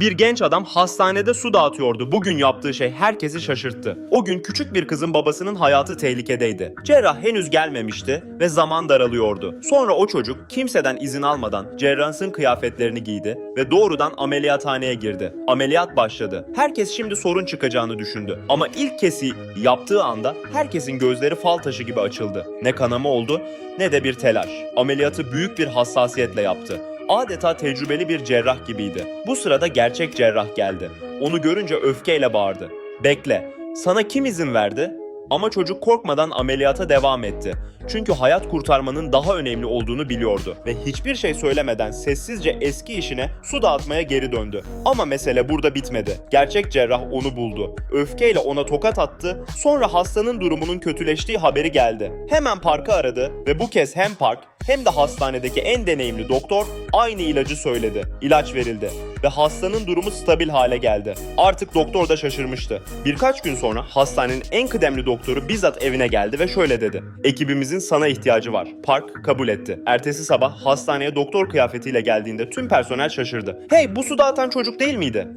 Bir genç adam hastanede su dağıtıyordu. Bugün yaptığı şey herkesi şaşırttı. O gün küçük bir kızın babasının hayatı tehlikedeydi. Cerrah henüz gelmemişti ve zaman daralıyordu. Sonra o çocuk kimseden izin almadan cerrahın kıyafetlerini giydi ve doğrudan ameliyathaneye girdi. Ameliyat başladı. Herkes şimdi sorun çıkacağını düşündü. Ama ilk kesi yaptığı anda herkesin gözleri fal taşı gibi açıldı. Ne kanama oldu ne de bir telaş. Ameliyatı büyük bir hassasiyetle yaptı. Adeta tecrübeli bir cerrah gibiydi. Bu sırada gerçek cerrah geldi. Onu görünce öfkeyle bağırdı. Bekle, sana kim izin verdi? Ama çocuk korkmadan ameliyata devam etti. Çünkü hayat kurtarmanın daha önemli olduğunu biliyordu ve hiçbir şey söylemeden sessizce eski işine su dağıtmaya geri döndü. Ama mesele burada bitmedi. Gerçek cerrah onu buldu. Öfkeyle ona tokat attı. Sonra hastanın durumunun kötüleştiği haberi geldi. Hemen parkı aradı ve bu kez hem park hem de hastanedeki en deneyimli doktor aynı ilacı söyledi. İlaç verildi ve hastanın durumu stabil hale geldi. Artık doktor da şaşırmıştı. Birkaç gün sonra hastanenin en kıdemli doktoru bizzat evine geldi ve şöyle dedi. Ekibimizin sana ihtiyacı var. Park kabul etti. Ertesi sabah hastaneye doktor kıyafetiyle geldiğinde tüm personel şaşırdı. Hey bu su dağıtan çocuk değil miydi?